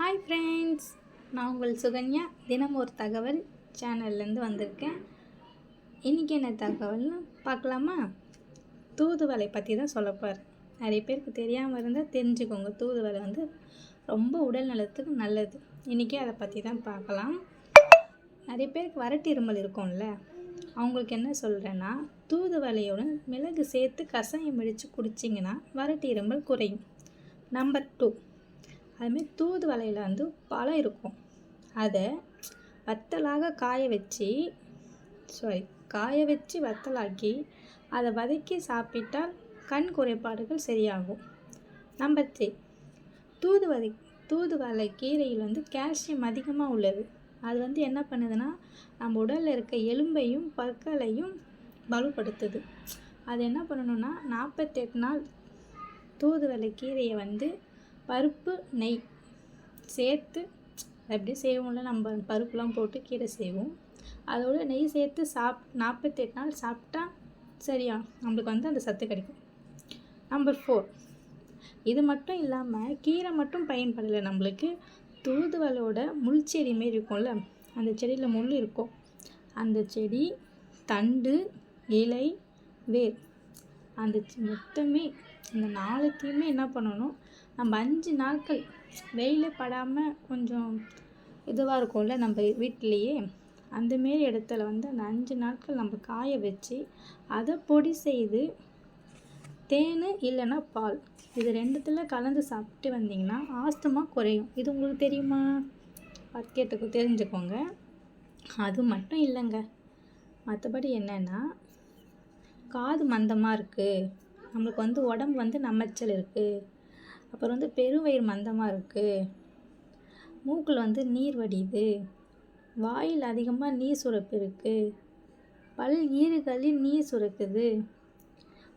Hi friends நான் உங்கள் சுகன்யா. தினம் ஒரு தகவல் சேனல்லேருந்து வந்திருக்கேன். இன்றைக்கி என்ன தகவல்னு பார்க்கலாமா? தூதுவலை பற்றி தான் சொல்லப்பார் நிறைய பேருக்கு தெரியாமல் இருந்தால் தெரிஞ்சுக்கோங்க. தூதுவலை வந்து ரொம்ப உடல் நலத்துக்கு நல்லது. இன்றைக்கி அதை பற்றி தான் பார்க்கலாம். நிறைய பேருக்கு வரட்டு இருமல் இருக்கும்ல. அவங்களுக்கு என்ன சொல்கிறேன்னா தூதுவலையுடன் மிளகு சேர்த்து கசாயம் இடித்து குடிச்சிங்கன்னா வரட்டு இருமல் குறையும். நம்பர் டூ அதுமாரி தூதுவளையில் வந்து பழம் இருக்கும். அதை வத்தலாக காய வச்சு சாரி காய வச்சு வத்தலாக்கி அதை வதக்கி சாப்பிட்டால் கண் குறைபாடுகள் சரியாகும். நம்பர் த்ரீ தூதுவதை தூதுவளை கீரையில் வந்து கால்சியம் அதிகமாக உள்ளது. அது வந்து என்ன பண்ணுதுன்னா நம்ம உடலில் இருக்க எலும்பையும் பற்களையும் வலுப்படுத்துது அது என்ன பண்ணணும்னா நாற்பத்தெட்டு நாள் தூதுவளை கீரையை வந்து பருப்பு நெய் சேர்த்து அப்படியே செய்வோம்ல நம்ம பருப்புலாம் போட்டு கீரை செய்வோம். அதோட நெய் சேர்த்து சாப் நாற்பத்தெட்டு நாள் சாப்பிட்டா சரியா? நம்மளுக்கு வந்து அந்த சத்து கிடைக்கும். நம்பர் ஃபோர் இது மட்டும் இல்லாமல் கீரை மட்டும் பயன்படலை நம்மளுக்கு. தூதுவளோட முள் செடி மாரி இருக்கும்ல அந்த செடியில் முள் இருக்கும். அந்த செடி தண்டு இலை வேர் அந்த மொத்தமே இந்த நாலுத்தையுமே என்ன பண்ணணும்? நம்ம அஞ்சு நாட்கள் வெயிலே படாமல் கொஞ்சம் இதுவாக இருக்கும்ல நம்ம வீட்டிலையே. அந்தமாரி இடத்துல வந்து அந்த அஞ்சு நாட்கள் நம்ம காய வச்சு அதை பொடி செய்து தேன் இல்லைன்னா பால். இது ரெண்டுத்தில் கலந்து சாப்பிட்டு வந்தீங்கன்னா ஆஸ்துமா குறையும். இது உங்களுக்கு தெரியுமா? அது கேட்டுக்கோ தெரிஞ்சுக்கோங்க. அது மட்டும் இல்லைங்க. மற்றபடி என்னென்னா காது மந்தமாக இருக்குது நம்மளுக்கு வந்து உடம்பு வந்து நமைச்சல் இருக்குது அப்புறம் வந்து பெருவயிறு மந்தமாக இருக்குது மூக்கில் வந்து நீர் வடியுது. வாயில் அதிகமாக நீர் சுரப்பு இருக்குது பல் ஈறுகளில் நீர் சுரக்குது.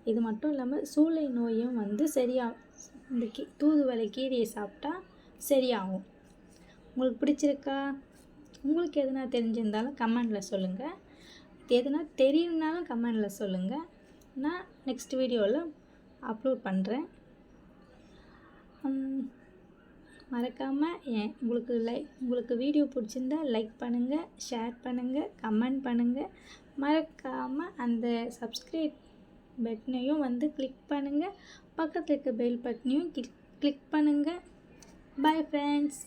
இது மட்டும் இல்லாமல் சூளை நோயும் வந்து சரியா இந்த கீ தூதுவளை கீரையை சாப்பிட்டா சரியாகும். உங்களுக்கு பிடிச்சிருக்கா? உங்களுக்கு எதுனா தெரிஞ்சிருந்தாலும் கமெண்டில் சொல்லுங்கள் எதுனா தெரியலனாலும் கமெண்டில் சொல்லுங்கள் நான் நெக்ஸ்ட் வீடியோவில் அப்லோட் பண்ணுறேன் மறக்காமல் ஏன் உங்களுக்கு லைக் உங்களுக்கு வீடியோ பிடிச்சிருந்தா லைக் பண்ணுங்கள் ஷேர் பண்ணுங்கள் கமெண்ட் பண்ணுங்கள் மறக்காமல் அந்த சப்ஸ்கிரைப் பட்டனையும் வந்து கிளிக் பண்ணுங்கள் பக்கத்தில் இருக்க பெல் பட்டனையும் கிளிக் கிளிக் பண்ணுங்கள் பாய் ஃப்ரெண்ட்ஸ்